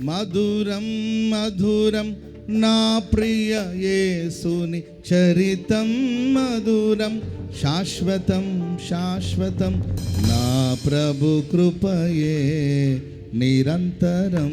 మధురం మధురం నా ప్రియ యేసుని చరితం మధురం. శాశ్వతం శాశ్వతం నా ప్రభు కృపయే నిరంతరం.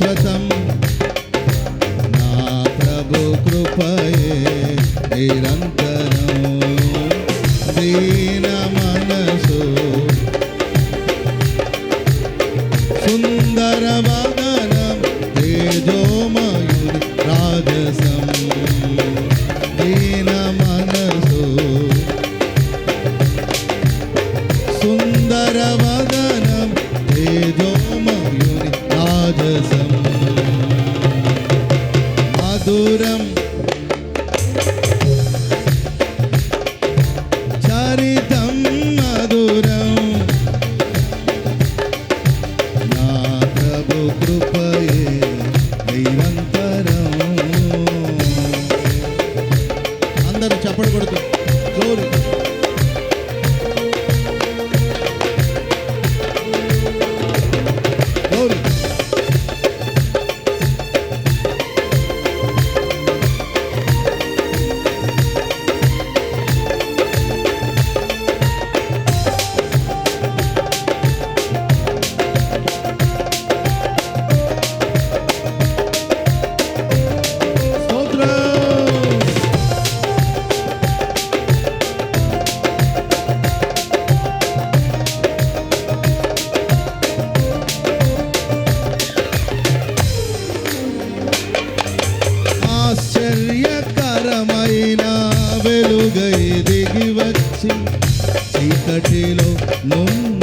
श्वसम् వెలుగై దిగి వచ్చి చీకటిలో నున్న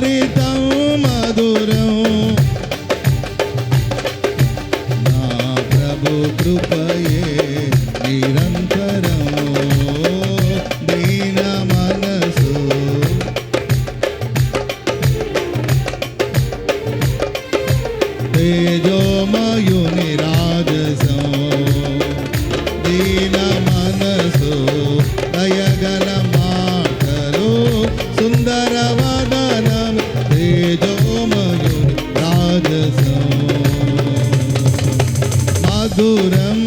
it దూరం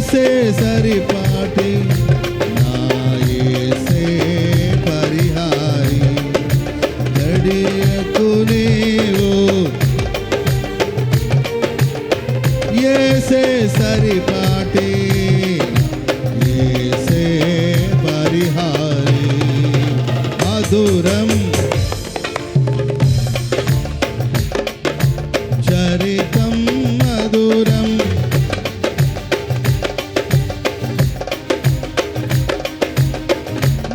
ఏసే సరిపాటి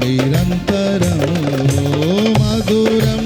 నిరంతరము మధురం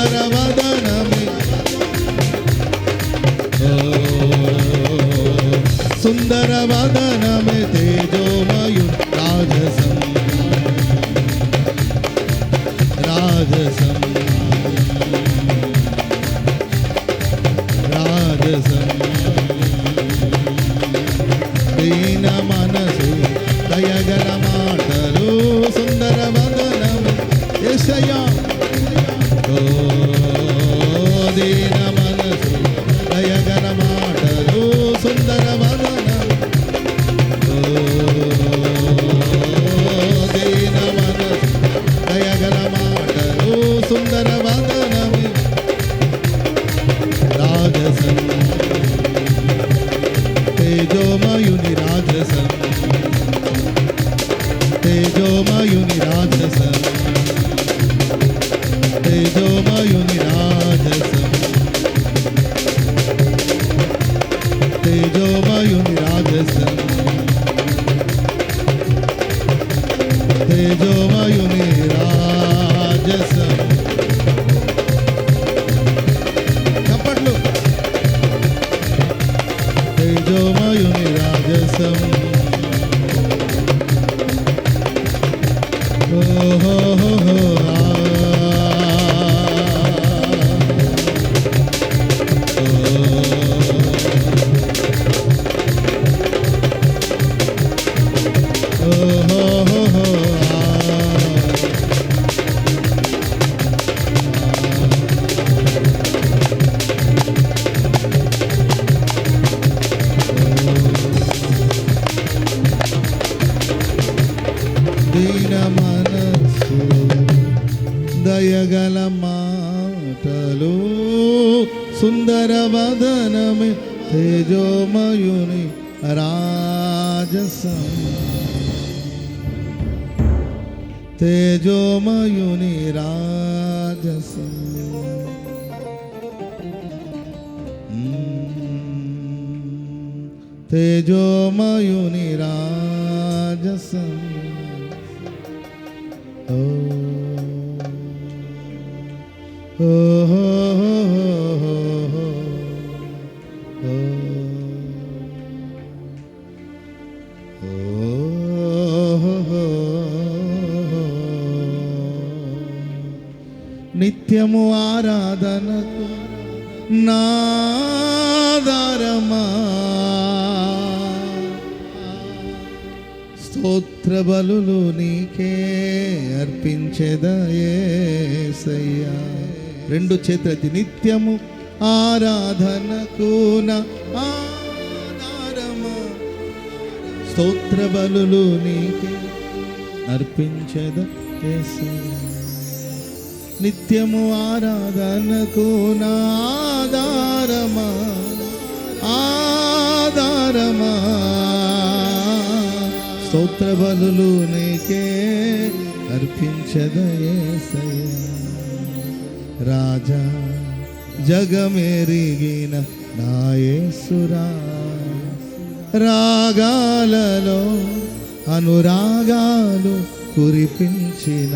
సుందర దీన మనస్సు దయగల మాటలు తేజోమయుని రాజసం. తేజోమయుని రాజసం మ్మ్. తేజోమయుని రాజసం ఓ నిత్యము ఆరాధనకు నాదారమా? స్తోత్ర బలులు నీకే అర్పించెదయేసయ్యా రెండు చేతులెత్తి నిత్యము ఆరాధనకు నా ఆధారమా? స్తోత్ర బలులు నీకే అర్పించద నిత్యము ఆరాధనకు నా ఆధారమా? స్తోత్ర బలులు నీకే అర్పించదయేసయ్యా రాజా జగమెరిగిన నాయసురా రాగాలలో అనురాగాలు కురిపించిన.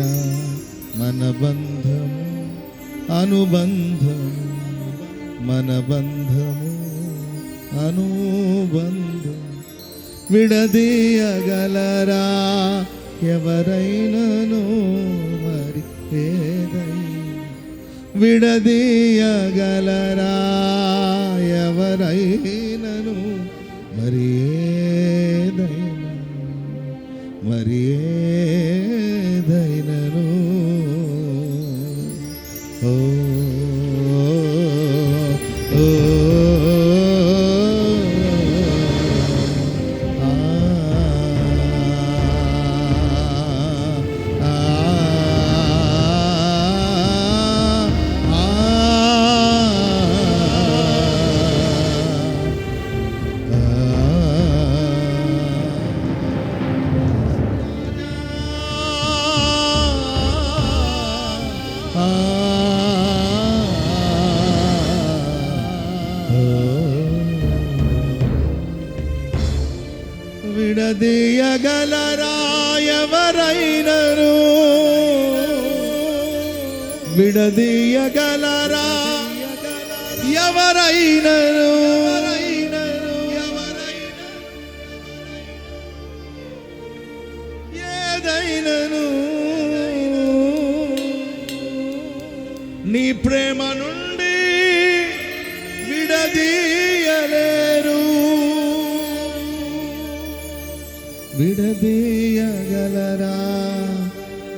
మన బంధము అనుబంధము మన బంధము అనుబంధం విడదీయగలరా ఎవరైనను మరి ఏదైనా విడదీయగలరా ఎవరైనను మరి ఏదైనా మరి ఏ విడదీయగలరా ఎవరైనను? ఏదైనను? నీ ప్రేమ నుండి విడదీయలేరు. విడదీయగలరా?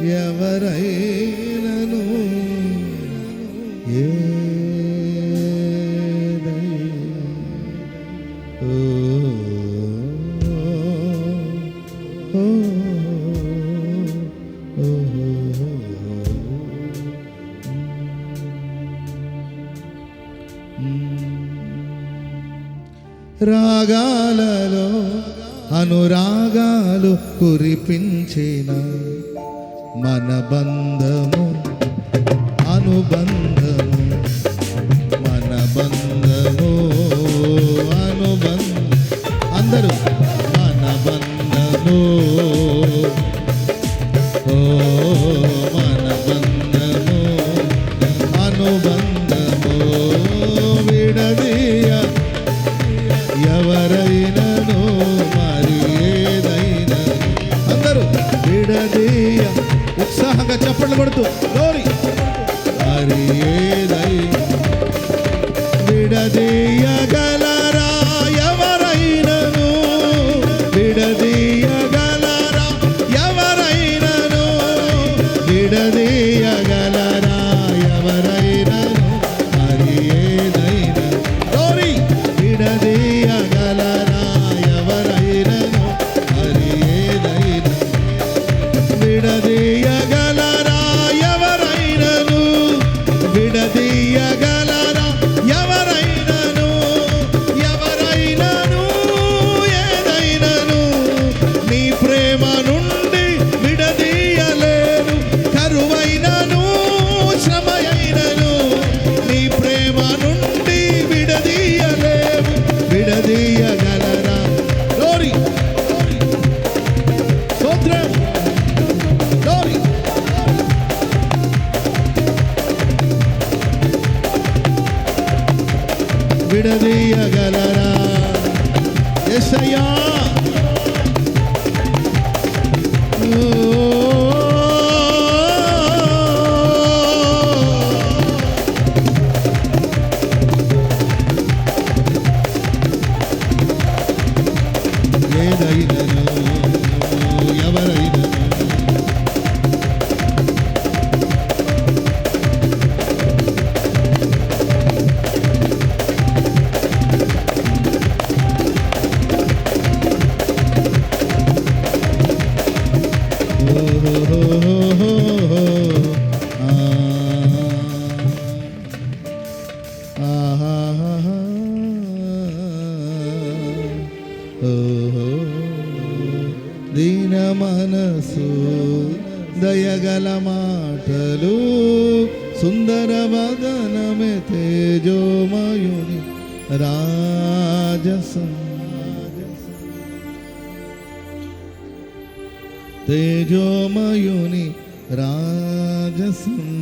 ఎవరై రాగాలలో అనురాగాలు కురిపించిన మన బంధము విడదీయగలరా దీన మనసు దయగల మాటలు సుందర వదనమే తేజోమయుని రాజసం. తేజోమయుని రాజసం.